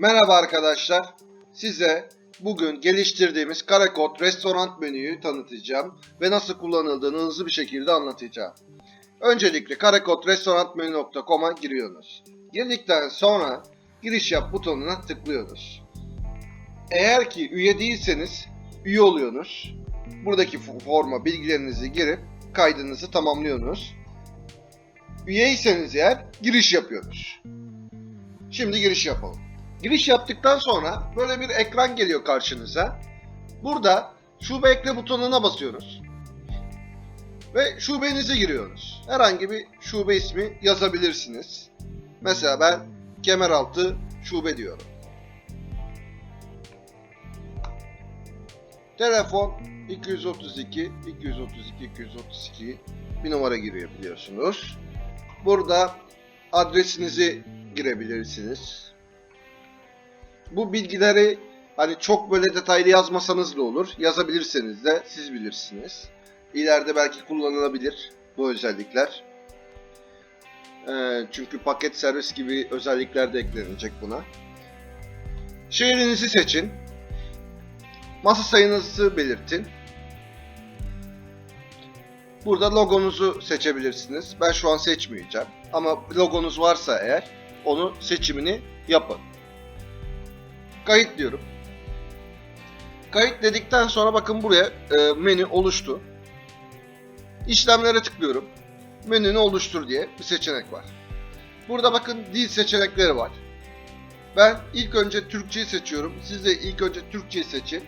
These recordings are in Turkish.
Merhaba arkadaşlar. Size bugün geliştirdiğimiz Karakod restoran menüyü tanıtacağım ve nasıl kullanıldığını hızlı bir şekilde anlatacağım. Öncelikle karakodrestoranmenü.com'a giriyorsunuz. Girdikten sonra giriş yap butonuna tıklıyorsunuz. Eğer ki üye değilseniz üye oluyorsunuz. Buradaki forma bilgilerinizi girip kaydınızı tamamlıyorsunuz. Üyeyseniz eğer giriş yapıyorsunuz. Şimdi giriş yapalım. Giriş yaptıktan sonra böyle bir ekran geliyor karşınıza. Burada şube ekle butonuna basıyoruz. Ve şubenize giriyoruz. Herhangi bir şube ismi yazabilirsiniz. Mesela ben Kemeraltı şube diyorum. Telefon 232 232 232 bir numara giriyor. Burada adresinizi girebilirsiniz. Bu bilgileri hani çok böyle detaylı yazmasanız da olur. Yazabilirseniz de siz bilirsiniz. İleride belki kullanılabilir bu özellikler. Ee, çünkü paket servis gibi özellikler de eklenecek buna. Şehrinizi seçin. Masa sayınızı belirtin. Burada logonuzu seçebilirsiniz. Ben şu an seçmeyeceğim. Ama logonuz varsa eğer onu seçimini yapın. Kayıt diyorum. Kayıt dedikten sonra bakın buraya e, menü oluştu. İşlemlere tıklıyorum. Menünü oluştur diye bir seçenek var. Burada bakın dil seçenekleri var. Ben ilk önce Türkçeyi seçiyorum. Siz de ilk önce Türkçeyi seçin.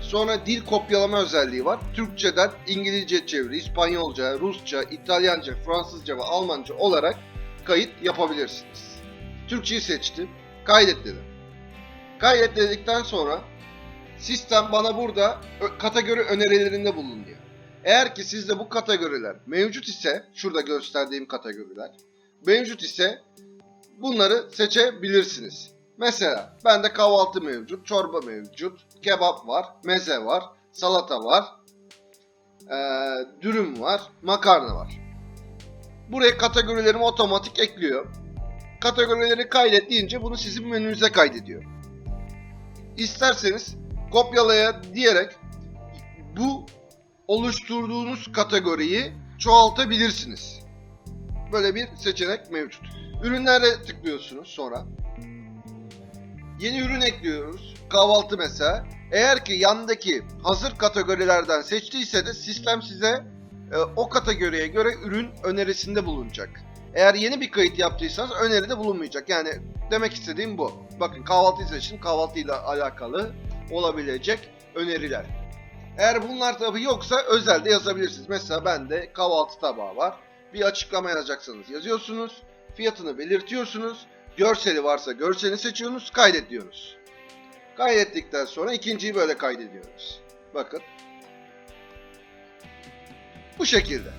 Sonra dil kopyalama özelliği var. Türkçeden İngilizce çeviri, İspanyolca, Rusça, İtalyanca, Fransızca ve Almanca olarak kayıt yapabilirsiniz. Türkçeyi seçtim. Kaydet dedim. Kaydet dedikten sonra sistem bana burada kategori önerilerinde bulunuyor. Eğer ki sizde bu kategoriler mevcut ise, şurada gösterdiğim kategoriler mevcut ise bunları seçebilirsiniz. Mesela bende kahvaltı mevcut, çorba mevcut, kebap var, meze var, salata var, eee, dürüm var, makarna var. Buraya kategorilerimi otomatik ekliyor. Kategorileri kaydet deyince bunu sizin menünüze kaydediyor. İsterseniz kopyalaya diyerek bu oluşturduğunuz kategoriyi çoğaltabilirsiniz. Böyle bir seçenek mevcut. Ürünlere tıklıyorsunuz sonra. Yeni ürün ekliyoruz. Kahvaltı mesela. Eğer ki yandaki hazır kategorilerden seçtiyse de sistem size e, o kategoriye göre ürün önerisinde bulunacak. Eğer yeni bir kayıt yaptıysanız öneride bulunmayacak. Yani demek istediğim bu. Bakın kahvaltı seçin kahvaltıyla alakalı olabilecek öneriler. Eğer bunlar tabii yoksa özelde yazabilirsiniz. Mesela bende kahvaltı tabağı var. Bir açıklama yazacaksanız yazıyorsunuz. Fiyatını belirtiyorsunuz. Görseli varsa görseli seçiyorsunuz. Kaydet diyorsunuz. Kaydettikten sonra ikinciyi böyle kaydediyoruz. Bakın. Bu şekilde.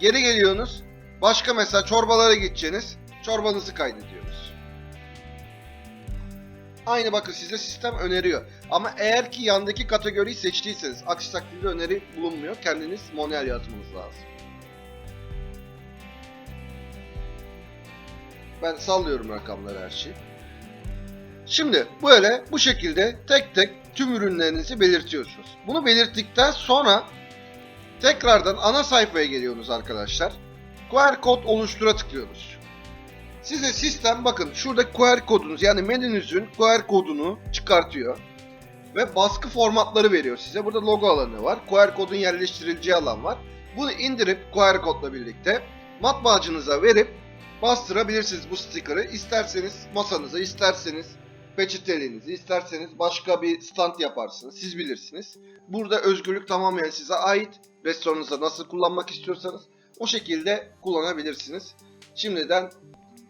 Geri geliyorsunuz. Başka mesela çorbalara gideceğiniz. Çorbanızı kaydediyoruz. Aynı bakın size sistem öneriyor. Ama eğer ki yandaki kategoriyi seçtiyseniz aksi takdirde öneri bulunmuyor. Kendiniz manuel yazmanız lazım. Ben sallıyorum rakamları her şeyi. Şimdi böyle bu şekilde tek tek tüm ürünlerinizi belirtiyorsunuz. Bunu belirttikten sonra tekrardan ana sayfaya geliyorsunuz arkadaşlar. QR kod oluştura tıklıyorsunuz. Size sistem bakın şurada QR kodunuz yani menünüzün QR kodunu çıkartıyor. Ve baskı formatları veriyor size. Burada logo alanı var. QR kodun yerleştirileceği alan var. Bunu indirip QR kodla birlikte matbaacınıza verip bastırabilirsiniz bu sticker'ı. İsterseniz masanıza, isterseniz peçeteliğinizi, isterseniz başka bir stand yaparsınız. Siz bilirsiniz. Burada özgürlük tamamen size ait. Restoranınızda nasıl kullanmak istiyorsanız o şekilde kullanabilirsiniz. Şimdiden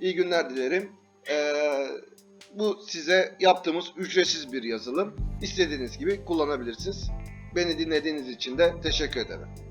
iyi günler dilerim. Ee, bu size yaptığımız ücretsiz bir yazılım. İstediğiniz gibi kullanabilirsiniz. Beni dinlediğiniz için de teşekkür ederim.